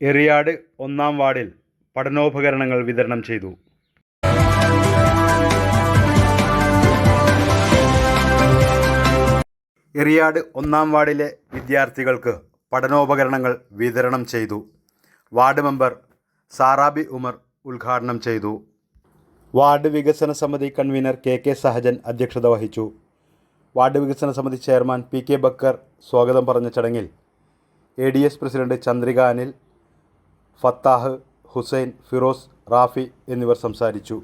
എറിയാട് ഒന്നാം വാർഡിൽ പഠനോപകരണങ്ങൾ വിതരണം ചെയ്തു. എറിയാട് ഒന്നാം വാർഡിലെ വിദ്യാർത്ഥികൾക്ക് പഠനോപകരണങ്ങൾ വിതരണം ചെയ്തു. വാർഡ് മെമ്പർ സാറാബി ഉമർ ഉദ്ഘാടനം ചെയ്തു. വാർഡ് വികസന സമിതി കൺവീനർ കെ കെ സഹജൻ അധ്യക്ഷത വഹിച്ചു. വാർഡ് വികസന സമിതി ചെയർമാൻ പി കെ ബക്കർ സ്വാഗതം പറഞ്ഞ ചടങ്ങിൽ A D S president Chandrika Anil Fathah Hussain Firoz Rafi എന്നിവർ സംസാരിച്ചു.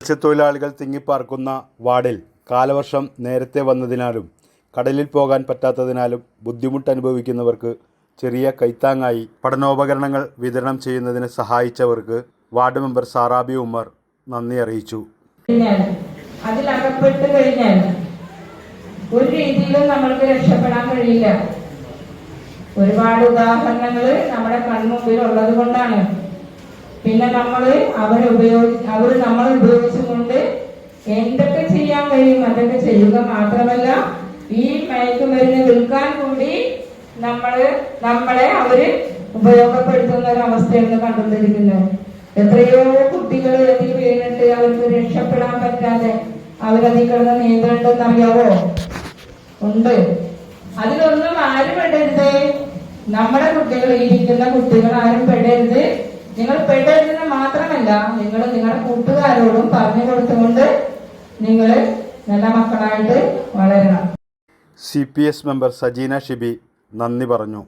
മത്സ്യത്തൊഴിലാളികൾ തിങ്ങിപ്പാർക്കുന്ന വാർഡിൽ കാലവർഷം നേരത്തെ വന്നതിനാലും കടലിൽ പോകാൻ പറ്റാത്തതിനാലും ബുദ്ധിമുട്ട് അനുഭവിക്കുന്നവർക്ക് ചെറിയ കൈത്താങ്ങായി പഠനോപകരണങ്ങൾ വിതരണം ചെയ്യുന്നതിന് സഹായിച്ചവർക്ക് വാർഡ് മെമ്പർ സാറാബി ഉമർ നന്ദി അറിയിച്ചു. അതിലകപ്പെട്ട് കഴിഞ്ഞാൽ ഒരു രീതിയിലും നമ്മൾക്ക് രക്ഷപ്പെടാൻ കഴിയില്ല. ഒരുപാട് ഉദാഹരണങ്ങൾ നമ്മുടെ കൺമുമ്പിൽ ഉള്ളത് കൊണ്ടാണ്. പിന്നെ നമ്മൾ അവരെ ഉപയോഗി അവർ നമ്മൾ ഉപയോഗിച്ചുകൊണ്ട് എന്തൊക്കെ ചെയ്യാൻ കഴിയും അതൊക്കെ ചെയ്യുക മാത്രമല്ല ഈ മയക്കുമരുന്ന് വിൽക്കാൻ കൂടി നമ്മൾ നമ്മളെ അവർ ഉപയോഗപ്പെടുത്തുന്ന ഒരു അവസ്ഥയാണ് കണ്ടുകൊണ്ടിരിക്കുന്നത്. എത്രയോ കുട്ടികൾ അതിൽ വീണിട്ട് അവർക്ക് രക്ഷപ്പെടാൻ പറ്റാതെ അവരതിൽ കിടന്ന് നീന്തണ്ടെന്നറിയാവോ ഉണ്ട്. അതിലൊന്നും ആരും പെടരുത് നമ്മുടെ കുട്ടികൾ ഇരിക്കുന്ന കുട്ടികൾ ആരും പെടരുത്. നിങ്ങൾ പെടരുതെന്ന് മാത്രമല്ല നിങ്ങൾ നിങ്ങളുടെ കൂട്ടുകാരോടും പറഞ്ഞു കൊടുത്തുകൊണ്ട് നിങ്ങൾ നല്ല മക്കളായിട്ട് വളരണം. C P S member Sajeena Shibi നന്ദി പറഞ്ഞു.